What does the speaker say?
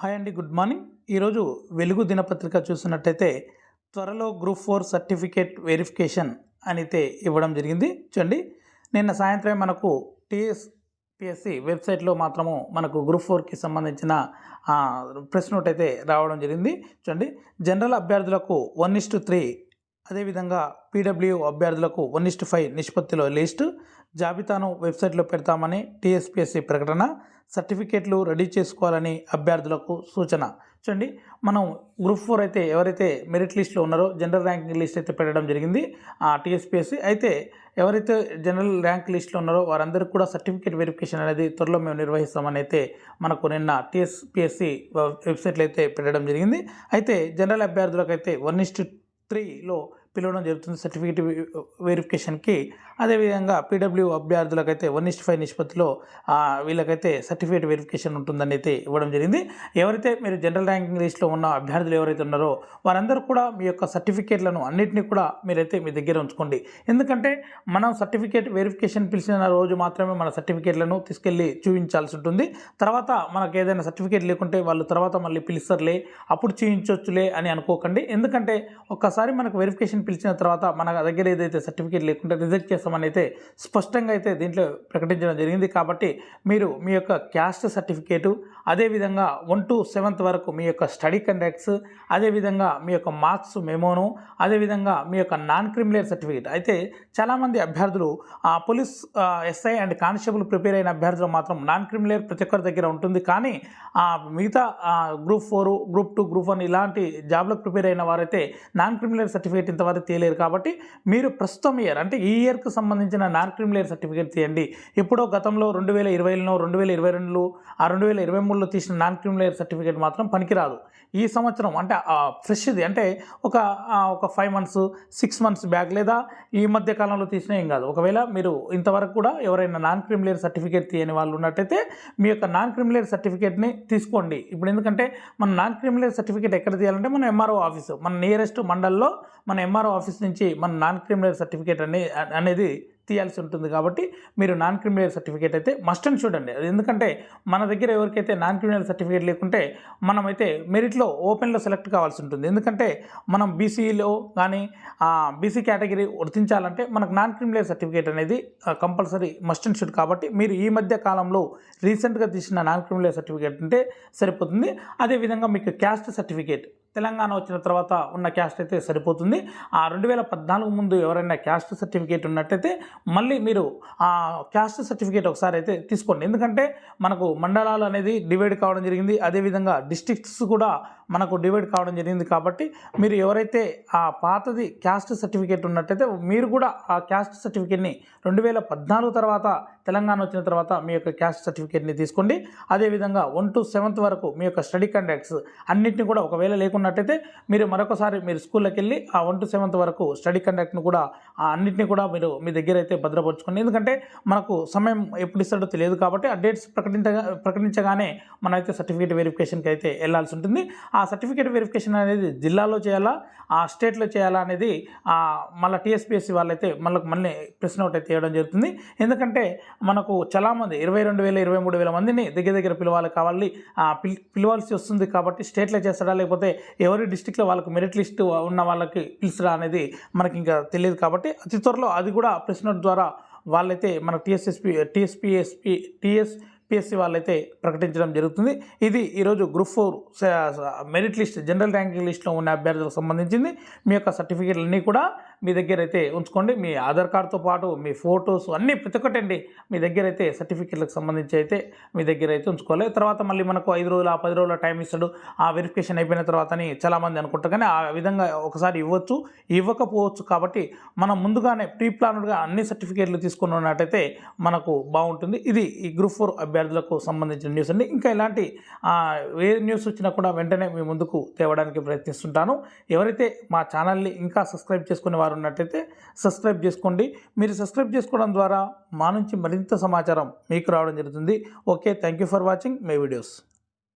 Hi అండి good morning. ఈరోజు వెలుగు దినపత్రిక చూసినట్టయితే త్వరలో గ్రూప్ ఫోర్ సర్టిఫికేట్ వెరిఫికేషన్ అని అయితే ఇవ్వడం జరిగింది. చూడండి నిన్న సాయంత్రం మనకు టీఎస్ పిఎస్సి వెబ్సైట్లో మాత్రము మనకు గ్రూప్ ఫోర్కి సంబంధించిన ప్రెస్ నోట్ అయితే రావడం జరిగింది. చూడండి జనరల్ అభ్యర్థులకు వన్ ఇస్ టు త్రీ అదేవిధంగా పీడబ్ల్యూ అభ్యర్థులకు వన్ ఇస్ట్ ఫైవ్ నిష్పత్తిలో లిస్టు జాబితాను వెబ్సైట్లో పెడతామని టీఎస్పీఎస్సీ ప్రకటన సర్టిఫికేట్లు రెడీ చేసుకోవాలని అభ్యర్థులకు సూచన. చూడండి మనం గ్రూప్ ఫోర్ అయితే ఎవరైతే మెరిట్ లిస్ట్లో ఉన్నారో జనరల్ ర్యాంకింగ్ లిస్ట్ అయితే పెట్టడం జరిగింది. ఆ టీఎస్పీఎస్సీ అయితే ఎవరైతే జనరల్ ర్యాంక్ లిస్ట్లో ఉన్నారో వారందరికీ కూడా సర్టిఫికేట్ వెరిఫికేషన్ అనేది త్వరలో మేము నిర్వహిస్తామని అయితే మనకు నిన్న టీఎస్పీఎస్సీ వెబ్సైట్లో అయితే పెట్టడం జరిగింది. అయితే జనరల్ అభ్యర్థులకు అయితే వన్ ఇస్టు త్రీలో పిలవడం జరుగుతుంది సర్టిఫికేట్ వెరిఫికేషన్కి. అదేవిధంగా పీడబ్ల్యూ అభ్యర్థులకైతే వన్ ఇస్ట్ ఫైవ్ నిష్పత్తిలో వీళ్ళకైతే సర్టిఫికేట్ వెరిఫికేషన్ ఉంటుందని అయితే ఇవ్వడం జరిగింది. ఎవరైతే మీరు జనరల్ ర్యాంకింగ్ లిస్ట్లో ఉన్న అభ్యర్థులు ఎవరైతే ఉన్నారో వారందరూ కూడా మీ యొక్క సర్టిఫికేట్లను అన్నింటినీ కూడా మీరైతే మీ దగ్గర ఉంచుకోండి. ఎందుకంటే మనం సర్టిఫికేట్ వెరిఫికేషన్ పిలిచిన రోజు మాత్రమే మన సర్టిఫికేట్లను తీసుకెళ్ళి చూపించాల్సి ఉంటుంది. తర్వాత మనకు ఏదైనా సర్టిఫికేట్ లేకుంటే వాళ్ళు తర్వాత మళ్ళీ పిలుస్తారులే అప్పుడు చూపించవచ్చులే అని అనుకోకండి. ఎందుకంటే ఒక్కసారి మనకు వెరిఫికేషన్ పిలిచిన తర్వాత మన దగ్గర ఏదైతే సర్టిఫికేట్ లేకుంటే రిజెక్ట్ చేస్తామని అయితే స్పష్టంగా అయితే దీంట్లో ప్రకటించడం జరిగింది. కాబట్టి మీరు మీ యొక్క క్యాస్ట్ సర్టిఫికేటు అదేవిధంగా వన్ టు సెవెంత్ వరకు మీ యొక్క స్టడీ కండక్ట్స్ అదేవిధంగా మీ యొక్క మార్క్స్ మెమోను అదేవిధంగా మీ యొక్క నాన్ క్రిమినల్ సర్టిఫికేట్. అయితే చాలామంది అభ్యర్థులు ఆ police SI and constable prepare అయిన అభ్యర్థులు మాత్రం నాన్ క్రిమినల్ ప్రతి ఒక్కరి దగ్గర ఉంటుంది. కానీ ఆ, మిగతా group four group two group one ఇలాంటి జాబ్లకు ప్రిపేర్ అయిన వారైతే నాన్ క్రిమినల్ సర్టిఫికేట్ ఇంతవరకు తీయలేరు. కాబట్టి మీరు ప్రస్తుతం ఇయర్ అంటే ఈ ఇయర్కి సంబంధించిన నాన్ క్రిమినల్ సర్టిఫికేట్ తీయండి. ఎప్పుడో గతంలో రెండు వేల ఇరవైలో రెండు వేల ఇరవై రెండులో ఆ రెండు వేల ఇరవై మూడులో తీసిన నాన్ క్రిమినల్ సర్టిఫికేట్ మాత్రం పనికిరాదు. ఈ సంవత్సరం అంటే ఫ్రెష్ది అంటే ఒక ఒక five months six months back లేదా ఈ మధ్య కాలంలో తీసినా ఏం కాదు. ఒకవేళ మీరు ఇంతవరకు కూడా ఎవరైనా నాన్ క్రిమినల్ సర్టిఫికేట్ తీయని వాళ్ళు ఉన్నట్టయితే మీ యొక్క నాన్ క్రిమినల్ సర్టిఫికేట్ని తీసుకోండి. ఇప్పుడు ఎందుకంటే మన నాన్ క్రిమినల్ సర్టిఫికేట్ ఎక్కడ తీయాలంటే మన ఎంఆర్ఓ ఆఫీసు. మన నియరెస్ట్ మండల్లో మన ఎంఆర్ఓ ఆఫీస్ నుంచి మన నాన్ క్రిమినల్ సర్టిఫికేట్ అనే అనేది తీయాల్సి ఉంటుంది కాబట్టి మీరు నాన్ క్రిమినల్ సర్టిఫికేట్ అయితే మస్ట్ అండ్. చూడండి అది ఎందుకంటే మన దగ్గర ఎవరికైతే నాన్ క్రిమినల్ సర్టిఫికేట్ లేకుంటే మనమైతే మెరిట్లో ఓపెన్లో సెలెక్ట్ కావాల్సి ఉంటుంది. ఎందుకంటే మనం బీసీలో కానీ బీసీ కేటగిరీ వర్తించాలంటే మనకు నాన్ క్రిమినల్ సర్టిఫికేట్ అనేది కంపల్సరీ మస్ట్ అండ్ షుడ్ కాబట్టి మీరు ఈ మధ్య కాలంలో రీసెంట్గా తీసిన నాన్ క్రిమినల్ సర్టిఫికేట్ ఉంటే సరిపోతుంది. అదేవిధంగా మీకు క్యాస్ట్ సర్టిఫికేట్ తెలంగాణ వచ్చిన తర్వాత ఉన్న క్యాస్ట్ అయితే సరిపోతుంది. ఆ రెండు వేల పద్నాలుగు ముందు ఎవరైనా క్యాస్ట్ సర్టిఫికేట్ ఉన్నట్టయితే మళ్ళీ మీరు ఆ క్యాస్ట్ సర్టిఫికేట్ ఒకసారి అయితే తీసుకోండి. ఎందుకంటే మనకు మండలాలు అనేది డివైడ్ కావడం జరిగింది. అదేవిధంగా డిస్ట్రిక్ట్స్ కూడా మనకు డివైడ్ కావడం జరిగింది కాబట్టి మీరు ఎవరైతే ఆ పాతది క్యాస్ట్ సర్టిఫికేట్ ఉన్నట్టయితే మీరు కూడా ఆ క్యాస్ట్ సర్టిఫికేట్ని రెండు వేల పద్నాలుగు తర్వాత తెలంగాణ వచ్చిన తర్వాత మీ యొక్క క్యాస్ట్ సర్టిఫికేట్ని తీసుకోండి. అదేవిధంగా వన్ టు సెవెంత్ వరకు మీ యొక్క స్టడీ కండక్ట్స్ అన్నింటినీ కూడా ఒకవేళ లేకుండా లేకున్నట్టయితే మీరు మరొకసారి మీరు స్కూల్లోకి వెళ్ళి ఆ వన్ టు సెవెంత్ వరకు స్టడీ కండక్ట్ని కూడా ఆ అన్నింటినీ కూడా మీరు మీ దగ్గర అయితే భద్రపరచుకోండి. ఎందుకంటే మనకు సమయం ఎప్పుడు ఇస్తాడో తెలియదు కాబట్టి ఆ డేట్స్ ప్రకటించగా ప్రకటించగానే మనమైతే సర్టిఫికేట్ వెరిఫికేషన్కి అయితే వెళ్ళాల్సి ఉంటుంది. ఆ సర్టిఫికేట్ వెరిఫికేషన్ అనేది జిల్లాలో చేయాలా ఆ స్టేట్లో చేయాలా అనేది మళ్ళీ టీఎస్పీఎస్సీ వాళ్ళైతే మళ్ళీ మళ్ళీ ప్రెస్ నోట్ అయితే ఇవ్వడం జరుగుతుంది. ఎందుకంటే మనకు చాలామంది ఇరవై రెండు వేల ఇరవై మూడు వేల మందిని దగ్గర దగ్గర పిలవాలి కావాలి పిల్ పిలవాల్సి వస్తుంది కాబట్టి స్టేట్లో చేస్తాడా లేకపోతే ఎవరి డిస్టిక్లో వాళ్ళకు మెరిట్ లిస్ట్ ఉన్న వాళ్ళకి పిలిచడా అనేది మనకి ఇంకా తెలియదు కాబట్టి అతి త్వరలో అది కూడా ప్రెస్ నోట్ ద్వారా వాళ్ళైతే మన టీఎస్ఎస్పి టీఎస్పిఎస్పి టీఎస్ పిఎస్సి వాళ్ళైతే ప్రకటించడం జరుగుతుంది. ఇది ఈరోజు group four merit list general ranking లిస్ట్లో ఉన్న అభ్యర్థులకు సంబంధించింది. మీ యొక్క సర్టిఫికేట్లన్నీ కూడా మీ దగ్గర అయితే ఉంచుకోండి. మీ ఆధార్ కార్డుతో పాటు మీ ఫొటోస్ అన్నీ ప్రతి మీ దగ్గర అయితే సర్టిఫికెట్లకు సంబంధించి అయితే మీ దగ్గర అయితే ఉంచుకోవాలి. తర్వాత మళ్ళీ మనకు ఐదు రోజులు ఆ పది రోజుల టైం ఇస్తాడు. ఆ వెరిఫికేషన్ అయిపోయిన తర్వాత అని చాలామంది అనుకుంటారు. కానీ ఆ విధంగా ఒకసారి ఇవ్వచ్చు. ఇవ్వకపోవచ్చు కాబట్టి మనం ముందుగానే ప్రీ ప్లాన్డ్గా అన్ని సర్టిఫికేట్లు తీసుకుని ఉన్నట్టయితే మనకు బాగుంటుంది. ఇది ఈ గ్రూప్ ఫోర్ అభ్యర్థులకు సంబంధించిన న్యూస్ అండి. ఇంకా ఇలాంటి ఏ న్యూస్ వచ్చినా కూడా వెంటనే మీ ముందుకు తేవడానికి ప్రయత్నిస్తుంటాను. ఎవరైతే మా ఛానల్ని ఇంకా సబ్స్క్రైబ్ చేసుకునే వారు ఉన్నట్టయితే సబ్స్క్రైబ్ చేసుకోండి. మీరు సబ్స్క్రైబ్ చేసుకోవడం ద్వారా మా నుంచి మరింత సమాచారం మీకు రావడం జరుగుతుంది. Okay thank you for watching. My videos.